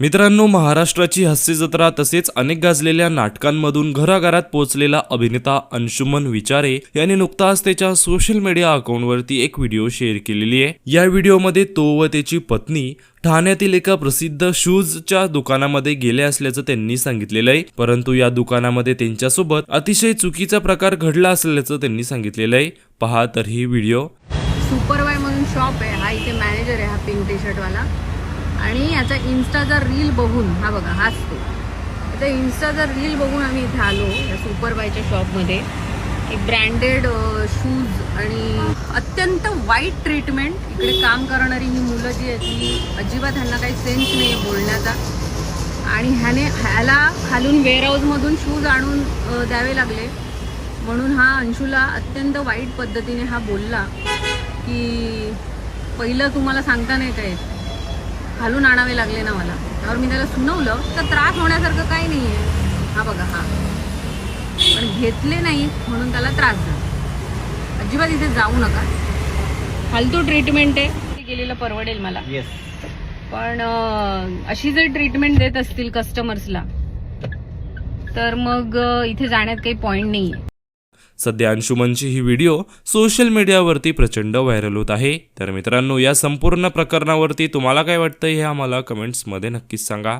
मित्रांनो महाराष्ट्राची हास्य जत्रा तसेच अनेक गाजलेल्या नाटकांमधून घराघरात पोहोचलेला अभिनेता अंशुमन विचारे याने नुकताच त्याच्या सोशल मीडिया अकाउंटवरती एक व्हिडिओ शेअर केलेली आहे. या व्हिडिओमध्ये तो व त्याची पत्नी ठाण्यातील एका प्रसिद्ध शूजच्या दुकानामध्ये गेले असल्याचं त्यांनी सांगितलेलं आहे. परंतु या दुकानामध्ये त्यांच्यासोबत अतिशय चुकीचा प्रकार घडला असल्याचं त्यांनी सांगितलेलं आहे. पहा तर ही व्हिडिओ. सुपरवाय म्हणून शॉप आहे. हा इथे मॅनेजर आहे हा पिंक टी शर्टवाला आणि याचा इन्स्टाचा रील बघून हा बघा हाच तो. आता इन्स्टाचा रील बघून आम्ही इथे आलो या सुपरवायच्या शॉपमध्ये एक ब्रँडेड शूज आणि अत्यंत वाईट ट्रीटमेंट इकडे काम करणारी ही मुलं जी आहेत ती अजिबात ह्यांना काही सेन्स नाही आहे बोलण्याचा. आणि ह्याने ह्याला खालून वेअरहाऊसमधून शूज आणून द्यावे लागले. म्हणून हा अंशूला अत्यंत वाईट पद्धतीने हा बोलला की पहिलं तुम्हाला सांगता नाही काय खालून आणावे लागले ना मला. त्यावर मी त्याला सुनवलं तर त्रास होण्यासारखं काही नाही आहे हा बघा हा. पण घेतले नाही म्हणून त्याला त्रास झाला. अजिबात इथे जाऊ नका. फालतू ट्रीटमेंट आहे. गेलेलं परवडेल मला. येस पण अशी जर ट्रीटमेंट देत असतील कस्टमर्सला तर मग इथे जाण्यात काही पॉईंट नाही आहे सध्या अंशुमनची ही व्हिडिओ सोशल मीडियावरती प्रचंड व्हायरल होत आहे. तर मित्रांनो या संपूर्ण प्रकरणावरती तुम्हाला काय वाटतं हे आम्हाला कमेंट्समध्ये नक्कीच सांगा.